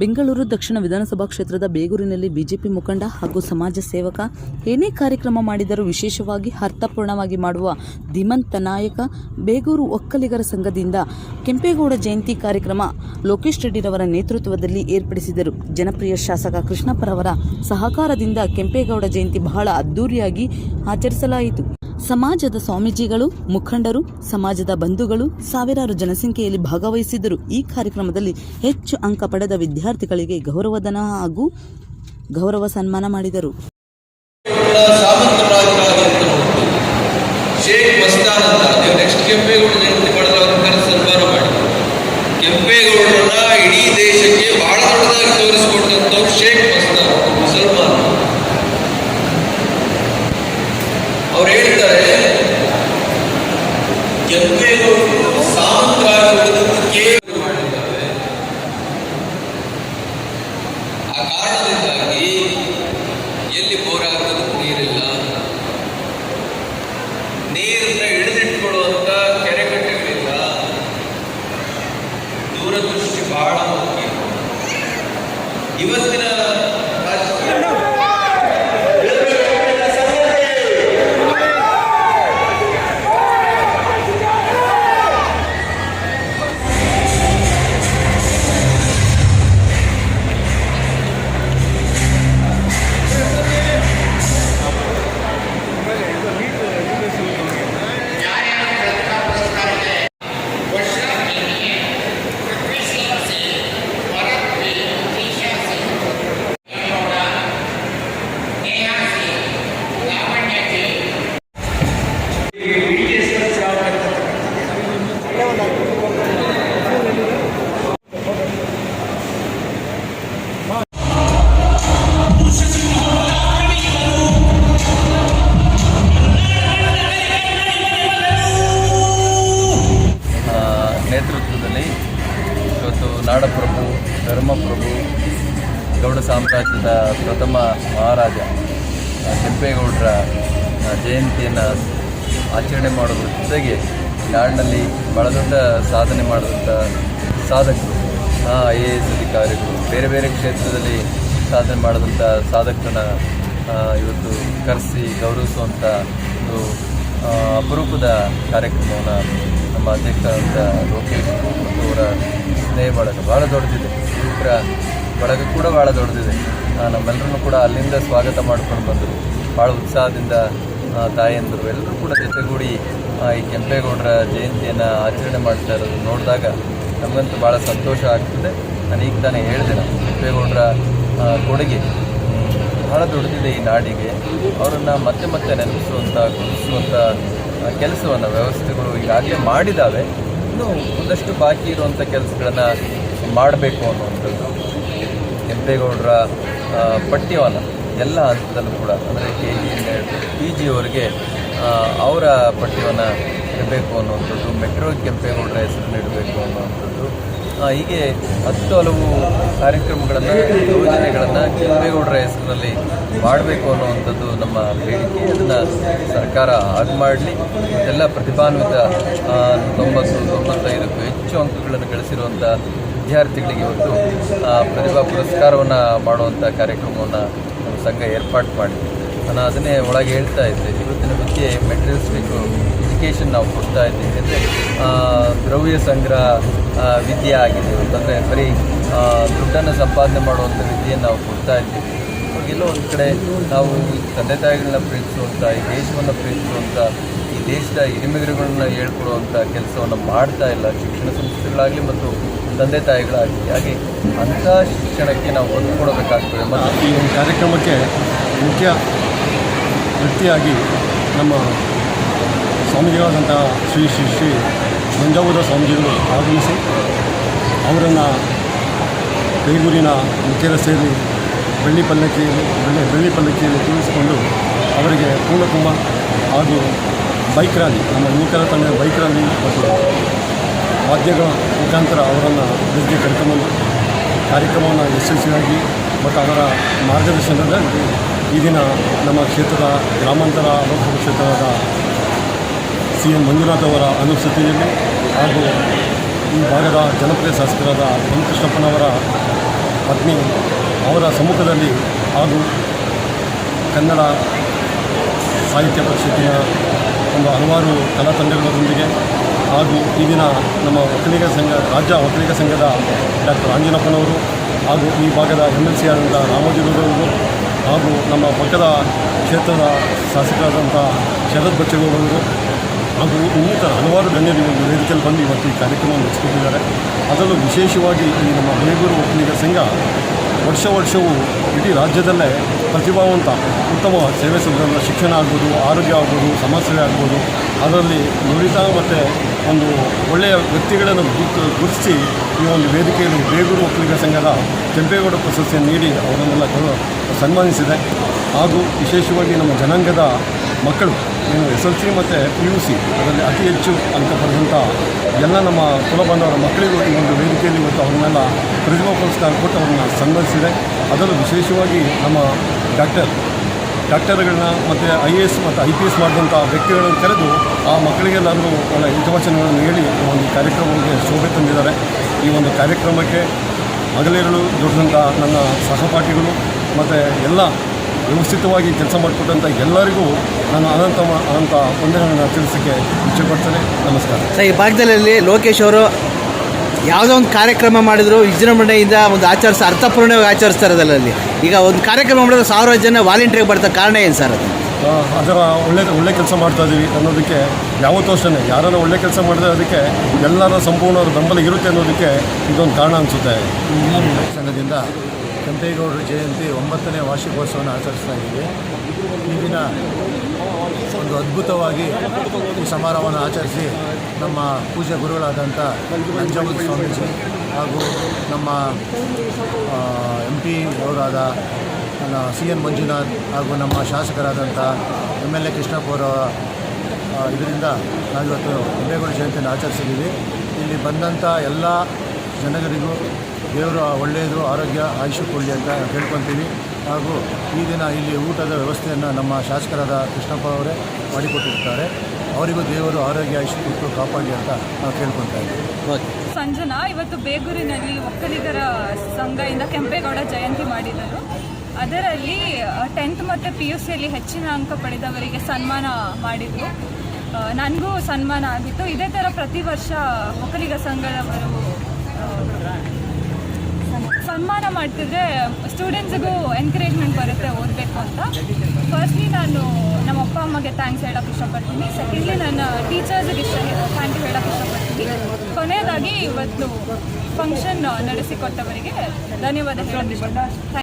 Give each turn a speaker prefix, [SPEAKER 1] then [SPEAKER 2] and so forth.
[SPEAKER 1] ಬೆಂಗಳೂರು ದಕ್ಷಿಣ ವಿಧಾನಸಭಾ ಕ್ಷೇತ್ರದ ಬೇಗೂರಿನಲ್ಲಿ ಬಿಜೆಪಿ ಮುಖಂಡ ಹಾಗೂ ಸಮಾಜ ಸೇವಕ ಏನೇ ಕಾರ್ಯಕ್ರಮ ಮಾಡಿದರೂ ವಿಶೇಷವಾಗಿ ಅರ್ಥಪೂರ್ಣವಾಗಿ ಮಾಡುವ ಧೀಮಂತ ನಾಯಕ ಬೇಗೂರು ಒಕ್ಕಲಿಗರ ಸಂಘದಿಂದ ಕೆಂಪೇಗೌಡ ಜಯಂತಿ ಕಾರ್ಯಕ್ರಮ ಲೋಕೇಶ್ ರೆಡ್ಡಿರವರ ನೇತೃತ್ವದಲ್ಲಿ ಏರ್ಪಡಿಸಿದರು. ಜನಪ್ರಿಯ ಶಾಸಕ ಕೃಷ್ಣಪ್ಪರವರ ಸಹಕಾರದಿಂದ ಕೆಂಪೇಗೌಡ ಜಯಂತಿ ಬಹಳ ಅದ್ದೂರಿಯಾಗಿ ಆಚರಿಸಲಾಯಿತು. ಸಮಾಜದ ಸ್ವಾಮೀಜಿಗಳು, ಮುಖಂಡರು, ಸಮಾಜದ ಬಂಧುಗಳು ಸಾವಿರಾರು ಜನಸಂಖ್ಯೆಯಲ್ಲಿ ಭಾಗವಹಿಸಿದ್ದರು. ಈ ಕಾರ್ಯಕ್ರಮದಲ್ಲಿ ಹೆಚ್ಚು ಅಂಕ ಪಡೆದ ವಿದ್ಯಾರ್ಥಿಗಳಿಗೆ ಗೌರವಧನ ಹಾಗೂ ಗೌರವ ಸನ್ಮಾನ ಮಾಡಿದರು
[SPEAKER 2] ಮಸ್ತಾನ್ ಅಂತ ನೀವು ನೆಕ್ಸ್ಟ್ ಕೆಂಪೇಗೌಡ ಜಯಂತಿ ಮಾಡಿದ್ರೆ ಅವ್ರ ಕರೆದು ಸನ್ಮಾನ ಮಾಡಿ ಕೆಂಪೇಗೌಡರನ್ನ ಇಡೀ ದೇಶಕ್ಕೆ ಬಹಳ ದೊಡ್ಡದಾಗಿ ತೋರಿಸಿಕೊಟ್ಟಂಥವ್ರು ಶೇಖ್ ಮಸ್ತಾನ್ ಮುಸಲ್ಮಾನ್ ಅವ್ರು ಹೇಳ್ತಾರೆ ಕೆಂಪೇಗೌಡರು ಸಾಮಂತರಾಜ ಕೇವಲ ಮಾಡಿದ್ದಾರೆ ಆ ಕಾರಣದಿಂದಾಗಿ ಎಲ್ಲಿ ಹಾಕೋದಕ್ಕೆ ನೀರಿಲ್ಲ. ನೀರನ್ನ ಹಿಡಿದಿಟ್ಕೊಳ್ಳುವಂತ ಕೆರೆಕಟ್ಟೆಗಳಿಲ್ಲ. ದೂರದೃಷ್ಟಿ ಬಹಳ ಮುಖ್ಯ. ಇವತ್ತಿನ
[SPEAKER 3] ಗೌಡ ಸಾಮ್ರಾಜ್ಯದ ಪ್ರಥಮ ಮಹಾರಾಜ ಕೆಂಪೇಗೌಡರ ಜಯಂತಿಯನ್ನು ಆಚರಣೆ ಮಾಡೋದ್ರ ಜೊತೆಗೆ ನಾಡಿನಲ್ಲಿ ಭಾಳ ದೊಡ್ಡ ಸಾಧನೆ ಮಾಡಿದಂಥ ಸಾಧಕರು ಐ ಎ ಎಸ್ ಅಧಿಕಾರಿಗಳು, ಬೇರೆ ಬೇರೆ ಕ್ಷೇತ್ರದಲ್ಲಿ ಸಾಧನೆ ಮಾಡಿದಂಥ ಸಾಧಕರನ್ನ ಇವತ್ತು ಕರೆಸಿ ಗೌರವಿಸುವಂಥ ಒಂದು ಅಪರೂಪದ ಕಾರ್ಯಕ್ರಮವನ್ನು ನಮ್ಮ ಅಧ್ಯಕ್ಷರಾದಂಥ ಲೋಕೇಶ್ ಅವರ ಸ್ನೇಹ ಬಳಗ ಭಾಳ ದೊಡ್ಡದಿದೆ ಯುವಕರ ಬಳಗ ಕೂಡ ಭಾಳ ದೊಡ್ಡದಿದೆ. ನಮ್ಮೆಲ್ಲರೂ ಕೂಡ ಅಲ್ಲಿಂದ ಸ್ವಾಗತ ಮಾಡ್ಕೊಂಡು ಬಂದರು. ಭಾಳ ಉತ್ಸಾಹದಿಂದ ತಾಯಿಯಂದರು ಎಲ್ಲರೂ ಕೂಡ ಜೊತೆಗೂಡಿ ಈ ಕೆಂಪೇಗೌಡರ ಜಯಂತಿಯನ್ನು ಆಚರಣೆ ಮಾಡ್ತಾ ಇರೋದು ನೋಡಿದಾಗ ನಮಗಂತೂ ಭಾಳ ಸಂತೋಷ ಆಗ್ತದೆ. ನಾನು ಈಗ ತಾನೇ ಹೇಳಿದೆ ನಾವು ಕೆಂಪೇಗೌಡರ ಕೊಡುಗೆ ಬಹಳ ದೊಡ್ಡದಿದೆ ಈ ನಾಡಿಗೆ. ಅವರನ್ನು ಮತ್ತೆ ಮತ್ತೆ ನೆನಪಿಸುವಂಥ ಗುರುತಿಸುವಂಥ ಕೆಲಸವನ್ನು, ವ್ಯವಸ್ಥೆಗಳು ಈಗಾಗಲೇ ಮಾಡಿದ್ದಾವೆ ಇನ್ನು ಒಂದಷ್ಟು ಬಾಕಿ ಇರುವಂಥ ಕೆಲಸಗಳನ್ನು ಮಾಡಬೇಕು ಅನ್ನುವಂಥದ್ದು. ಕೆಂಪೇಗೌಡರ ಪಠ್ಯವನ್ನು ಎಲ್ಲ ಹಂತದಲ್ಲೂ ಕೂಡ, ಅಂದರೆ ಕೆ ಜಿಯಿಂದ ಪಿ ಜಿಯವರಿಗೆ ಅವರ ಪಠ್ಯವನ್ನು ಇಡಬೇಕು ಅನ್ನುವಂಥದ್ದು ಮೆಟ್ರೋ ಕೆಂಪೇಗೌಡರ ಹೆಸರನ್ನು ಇಡಬೇಕು ಅನ್ನುವಂಥದ್ದು ಹೀಗೆ ಹತ್ತು ಹಲವು ಕಾರ್ಯಕ್ರಮಗಳನ್ನು, ಯೋಜನೆಗಳನ್ನು ಕೆಂಪೇಗೌಡರ ಹೆಸರಿನಲ್ಲಿ ಮಾಡಬೇಕು ಅನ್ನುವಂಥದ್ದು ನಮ್ಮ ಬೇಡಿಕೆ. ಅದನ್ನು ಸರ್ಕಾರ ಹಾಗೆ ಮಾಡಲಿ. ಎಲ್ಲ ಪ್ರತಿಭಾನ್ವಿತ ತೊಂಬತ್ತು ತೊಂಬತ್ತೈದಕ್ಕೂ ಹೆಚ್ಚು ಅಂಕಗಳನ್ನು ಗಳಿಸಿರುವಂಥ ವಿದ್ಯಾರ್ಥಿಗಳಿಗೆ ಆ, ಪ್ರತಿಭಾ ಪುರಸ್ಕಾರವನ್ನು ಮಾಡುವಂಥ ಕಾರ್ಯಕ್ರಮವನ್ನು ನಮ್ಮ ಸಂಘ ಏರ್ಪಾಡು ಮಾಡಿ. ನಾನು ಅದನ್ನೇ ಒಳಗೆ ಹೇಳ್ತಾ ಇದ್ದೆ. ಇವತ್ತಿನ ಬಗ್ಗೆ ಮೆಟೀರಿಯಲ್ಸ್ ಬೇಕು ಎಜುಕೇಷನ್ ನಾವು ಕೊಡ್ತಾ ಇದ್ದೀವಿ. ಅಂದರೆ ದ್ರವ್ಯ ಸಂಗ್ರಹ ವಿದ್ಯೆ ಆಗಿದೆ. ಅಂತಂದರೆ ಬರೀ ದುಡ್ಡನ್ನು ಸಂಪಾದನೆ ಮಾಡುವಂಥ ವಿದ್ಯೆಯನ್ನು ನಾವು ಕೊಡ್ತಾ ಇದ್ದೀವಿ. ಅವ್ರಿಗೆಲ್ಲೋ ಒಂದು ಕಡೆ ನಾವು ತಂದೆ ತಾಯಿಗಳನ್ನ ಪ್ರೀತಿಸುವಂಥ ಈ ದೇಶವನ್ನು ಪ್ರೀತಿಸುವಂಥ ದೇಶದ ಹಿರಿಮೆಗರುಗಳನ್ನ ಹೇಳ್ಕೊಡುವಂಥ ಕೆಲಸವನ್ನು ಮಾಡ್ತಾ ಇಲ್ಲ ಶಿಕ್ಷಣ ಸಂಸ್ಥೆಗಳಾಗಲಿ ಮತ್ತು ತಂದೆ ತಾಯಿಗಳಾಗಲಿ. ಹಾಗೆ ಅಂಥ ಶಿಕ್ಷಣಕ್ಕೆ ನಾವು ಒತ್ತು ಕೊಡಬೇಕಾಗ್ತದೆ ಮತ್ತು
[SPEAKER 4] ಈ ಕಾರ್ಯಕ್ರಮಕ್ಕೆ ಮುಖ್ಯ ವ್ಯಕ್ತಿಯಾಗಿ ನಮ್ಮ ಸ್ವಾಮೀಜಿಗಳಾದಂಥ ಶ್ರೀ ಶ್ರೀ ಶ್ರೀ ಮಂಜಾವುದ ಸ್ವಾಮೀಜಿಗಳು ಆಗಮಿಸಿ ಅವರನ್ನು ಬೇಗೂರಿನ ಮುಖ್ಯ ರಸ್ತೆಯಲ್ಲಿ ಬೆಳ್ಳಿ ಪಲ್ಲಕ್ಕಿಯಲ್ಲಿ, ಬೆಳ್ಳಿ ಬೆಳ್ಳಿ ಪಲ್ಲಕ್ಕಿಯಲ್ಲಿ ಅವರಿಗೆ ಪೂರ್ಣಕುಂಭ ಹಾಗೂ ಬೈಕ್ ರ್ಯಾಲಿ. ನಮ್ಮ ಯುವಕರ ತಂಡದ ಬೈಕ್ ರ್ಯಾಲಿ ಮತ್ತು ವಾದ್ಯಗಳ ಮುಖಾಂತರ ಅವರನ್ನು ಅಭಿವೃದ್ಧಿ ಕಾರ್ಯಕ್ರಮವನ್ನು ಕಾರ್ಯಕ್ರಮವನ್ನು ಯಶಸ್ವಿಯಾಗಿ ಮತ್ತು ಅವರ ಮಾರ್ಗದರ್ಶನದಲ್ಲಿ ಈ ದಿನ ನಮ್ಮ ಕ್ಷೇತ್ರದ ಗ್ರಾಮಾಂತರ ಲೋಕಸಭಾ ಕ್ಷೇತ್ರದ ಸಿ ಎಂ ಮಂಜುನಾಥ್ ಅವರ ಅನುಪಸ್ಥಿತಿಯಲ್ಲಿ ಹಾಗೂ ಈ ಭಾಗದ ಜನಪ್ರಿಯ ಶಾಸಕರಾದ ಕೃಷ್ಣಪ್ಪನವರ ಪತ್ನಿ ಅವರ ಸಮ್ಮುಖದಲ್ಲಿ ಹಾಗೂ ಕನ್ನಡ ಸಾಹಿತ್ಯ ಪರಿಷತ್ತಿನ ಒಂದು ಹಲವಾರು ಕಲಾ ತಂಡಗಳೊಂದಿಗೆ ಹಾಗೂ ಈ ದಿನ ನಮ್ಮ ಒಕ್ಕಲಿಗ ಸಂಘ, ರಾಜ್ಯ ಒಕ್ಕಲಿಗ ಸಂಘದ ಡಾಕ್ಟರ್ ಆಂಜನಪ್ಪನವರು ಹಾಗೂ ಈ ಭಾಗದ ಎಂ ಎಲ್ ಸಿ ಆದಂಥ ರಾಮೋಜಿಗೌಡರವರು ಹಾಗೂ ನಮ್ಮ ಪಕ್ಕದ ಕ್ಷೇತ್ರದ ಶಾಸಕರಾದಂಥ ಶರತ್ ಬಚ್ಚೇಗೌಡರವರು ಹಾಗೂ ಇನ್ನಿತರ ಹಲವಾರು ಗಣ್ಯರು ವೇದಿಕೆಯಲ್ಲಿ ಬಂದು ಇವತ್ತು ಈ ಕಾರ್ಯಕ್ರಮವನ್ನು ನಡೆಸಿಕೊಂಡಿದ್ದಾರೆ ಅದರಲ್ಲೂ ವಿಶೇಷವಾಗಿ ಈ ನಮ್ಮ ಬೇಗೂರು ಒಕ್ಕಲಿಗ ಸಂಘ ವರ್ಷ ವರ್ಷವೂ ಇಡೀ ರಾಜ್ಯದಲ್ಲೇ ಪ್ರತಿಭಾವಂತ ಉತ್ತಮ ಸೇವೆ ಸಲ್ಲಿಸಿದ ಶಿಕ್ಷಣ ಆಗ್ಬೋದು, ಆರೋಗ್ಯ ಆಗ್ಬೋದು ಸಮಾಜ ಸೇವೆ ಆಗ್ಬೋದು. ಅದರಲ್ಲಿ ನುರಿತ ಮತ್ತು ಒಂದು ಒಳ್ಳೆಯ ವ್ಯಕ್ತಿಗಳನ್ನು ಗುರ್ತು, ಗುರುತಿಸಿ ಈ ಒಂದು ವೇದಿಕೆಯಲ್ಲಿ ಬೇಗೂರು ಒಕ್ಕಲಿಗ ಸಂಘದ ಕೆಂಪೇಗೌಡ ಪ್ರಶಸ್ತಿಯನ್ನು ನೀಡಿ ಅವರನ್ನೆಲ್ಲ ಸನ್ಮಾನಿಸಿದೆ. ಹಾಗೂ ವಿಶೇಷವಾಗಿ ನಮ್ಮ ಜನಾಂಗದ ಮಕ್ಕಳು ಏನು ಎಸ್ ಎಲ್ ಸಿ ಮತ್ತು ಪಿ ಯು ಸಿ, ಅದರಲ್ಲಿ ಅತಿ ಹೆಚ್ಚು ಅಂಕ ಪಡೆದಂಥ ಎಲ್ಲ ನಮ್ಮ ಕುಲಬಂಧವರ ಮಕ್ಕಳಿಗೂ ಈ ಒಂದು ವೇದಿಕೆಯಲ್ಲಿ ಮತ್ತು ಅವ್ರನ್ನೆಲ್ಲ ಪ್ರತಿಭಾ ಪುರಸ್ಕಾರ ಕೊಟ್ಟು ಅವ್ರನ್ನ ಸನ್ಮಾನಿಸಿದೆ ಅದರಲ್ಲೂ ವಿಶೇಷವಾಗಿ ನಮ್ಮ ಡಾಕ್ಟರ್, ಡಾಕ್ಟರ್ಗಳನ್ನ ಮತ್ತು ಐ ಎ ಎಸ್ ಮತ್ತು ಐ ಪಿ ಎಸ್ ಮಾಡಿದಂಥ ವ್ಯಕ್ತಿಗಳನ್ನು ಕರೆದು ಆ ಮಕ್ಕಳಿಗೆಲ್ಲರೂ ಒಳ್ಳೆ ಹಿತವಚನಗಳನ್ನು ಹೇಳಿ ಒಂದು ಕಾರ್ಯಕ್ರಮಕ್ಕೆ ಶೋಭೆ ತಂದಿದ್ದಾರೆ. ಈ ಒಂದು ಕಾರ್ಯಕ್ರಮಕ್ಕೆ ಹಗಲಿರಲು ದುಡಿದಂಥ ನನ್ನ ಸಹಪಾಠಿಗಳು ಮತ್ತು ಎಲ್ಲ ವ್ಯವಸ್ಥಿತವಾಗಿ ಕೆಲಸ ಮಾಡಿಕೊಟ್ಟಂಥ ಎಲ್ಲರಿಗೂ ನಾನು ಅನಂತ ಮ- ಅನಂತ ವಂದನೆಗಳನ್ನು ತಿಳಿಸೋಕ್ಕೆ ಇಚ್ಛೆಪಡ್ತೇನೆ. ನಮಸ್ಕಾರ.
[SPEAKER 5] ಸರ್ ಈ ಭಾಗದಲ್ಲಿ ಲೋಕೇಶ್ ಅವರು ಯಾವುದೋ ಒಂದು ಕಾರ್ಯಕ್ರಮ ಮಾಡಿದ್ರು ವಿಜೃಂಭಣೆಯಿಂದ ಒಂದು ಆಚರಿಸ ಅರ್ಥಪೂರ್ಣವಾಗಿ ಆಚರಿಸ್ತಾರೆ ಅದರಲ್ಲಿ ಈಗ ಒಂದು ಕಾರ್ಯಕ್ರಮ ಮಾಡಿದ್ರೆ ಸಾವಿರ ಜನ ವಾಲಂಟಿಯರ್ ಬರ್ತಾ ಕಾರಣ ಏನು ಸರ್ ಅದು?
[SPEAKER 4] ಅದರ ಒಳ್ಳೆ ಒಳ್ಳೆ ಕೆಲಸ ಮಾಡ್ತಾ ಇದ್ದೀವಿ ಅನ್ನೋದಕ್ಕೆ ಯಾವತ್ತೂ ಅಷ್ಟೇ ಯಾರನ್ನು ಒಳ್ಳೆ ಕೆಲಸ ಮಾಡಿದ್ರೆ ಅದಕ್ಕೆ ಎಲ್ಲರ ಸಂಪೂರ್ಣ ಬೆಂಬಲ ಇರುತ್ತೆ ಅನ್ನೋದಕ್ಕೆ ಇದೊಂದು ಕಾರಣ ಅನಿಸುತ್ತೆ.
[SPEAKER 6] ಸಂಘದಿಂದ ಕೆಂಪೇಗೌಡರ ಜಯಂತಿ ಒಂಬತ್ತನೇ ವಾರ್ಷಿಕೋತ್ಸವನ ಆಚರಿಸ್ತಾ ಇದ್ದೀವಿ. ಈ ದಿನ ಒಂದು ಅದ್ಭುತವಾಗಿ ಈ ಸಮಾರಂಭವನ್ನು ಆಚರಿಸಿ ನಮ್ಮ ಪೂಜೆ ಗುರುಗಳಾದಂಥ ನಂಜಮ್ಮ ಸ್ವಾಮೀಜಿ ಹಾಗೂ ನಮ್ಮ ಎಂ ಪಿ ಅವರಾದ ಸಿ ಎನ್ ಮಂಜುನಾಥ್ ಹಾಗೂ ನಮ್ಮ ಶಾಸಕರಾದಂಥ ಎಂ ಎಲ್ ಎ ಕೃಷ್ಣಪ್ಪ ಇದರಿಂದ ನಾವಿವತ್ತು ಕೆಂಪೇಗೌಡ ಜಯಂತಿಯನ್ನು ಆಚರಿಸಿದ್ದೀವಿ. ಇಲ್ಲಿ ಬಂದಂಥ ಎಲ್ಲ ಜನಗರಿಗೂ ದೇವರ ಒಳ್ಳೆಯದು ಆರೋಗ್ಯ ಆಯುಷ್ಯ ಕೊಡಲಿ ಅಂತ ಕೇಳ್ಕೊತೀವಿ ಹಾಗೂ ಈ ದಿನ ಇಲ್ಲಿ ಊಟದ ವ್ಯವಸ್ಥೆಯನ್ನು ನಮ್ಮ ಶಾಸಕರಾದ ಕೃಷ್ಣಪ್ಪ ಅವರೇ ಮಾಡಿಕೊಟ್ಟಿರ್ತಾರೆ. ಅವರಿಗೂ ದೇವರು ಆರೋಗ್ಯ ಆಯುಷ್ಯ ಕೊಟ್ಟು ಕಾಪಾಡಲಿ ಅಂತ ನಾವು ಕೇಳ್ಕೊತಾ ಇದ್ದೀವಿ.
[SPEAKER 7] ಸಂಜನಾ ಇವತ್ತು ಬೇಗೂರಿನಲ್ಲಿ ಒಕ್ಕಲಿಗರ ಸಂಘದಿಂದ ಕೆಂಪೇಗೌಡ ಜಯಂತಿ ಮಾಡಿದರು. ಅದರಲ್ಲಿ ಟೆಂತ್ ಮತ್ತು ಪಿ ಯು ಸಿಯಲ್ಲಿ ಹೆಚ್ಚಿನ ಅಂಕ ಪಡೆದವರಿಗೆ ಸನ್ಮಾನ ಮಾಡಿದರು. ನನಗೂ ಸನ್ಮಾನ ಆಗಿತ್ತು. ಇದೇ ಥರ ಪ್ರತಿ ವರ್ಷ ಒಕ್ಕಲಿಗ ಸಂಘದವರು ಸನ್ಮಾನ ಮಾಡ್ತಿದ್ರೆ ಸ್ಟೂಡೆಂಟ್ಸ್ಗೂ ಎನ್ಕರೇಜ್ಮೆಂಟ್ ಬರುತ್ತೆ ಓದಬೇಕು ಅಂತ. ಫಸ್ಟ್ಲಿ ನಾನು ನಮ್ಮ ಅಪ್ಪ ಅಮ್ಮಗೆ ಥ್ಯಾಂಕ್ಸ್ ಹೇಳೋಕೆ ಇಷ್ಟಪಡ್ತೀನಿ. ಸೆಕೆಂಡ್ಲಿ ನನ್ನ ಟೀಚರ್ಸ್ಗೆ ಇಷ್ಟ ಥ್ಯಾಂಕ್ ಯು ಹೇಳೋಕ್ಕೆ ಇಷ್ಟಪಡ್ತೀನಿ. ಕೊನೆಯದಾಗಿ ಇವತ್ತು ಫಂಕ್ಷನ್ ನಡೆಸಿಕೊಟ್ಟವರಿಗೆ ಧನ್ಯವಾದ ಇಷ್ಟಪಡ್ತೀನಿ.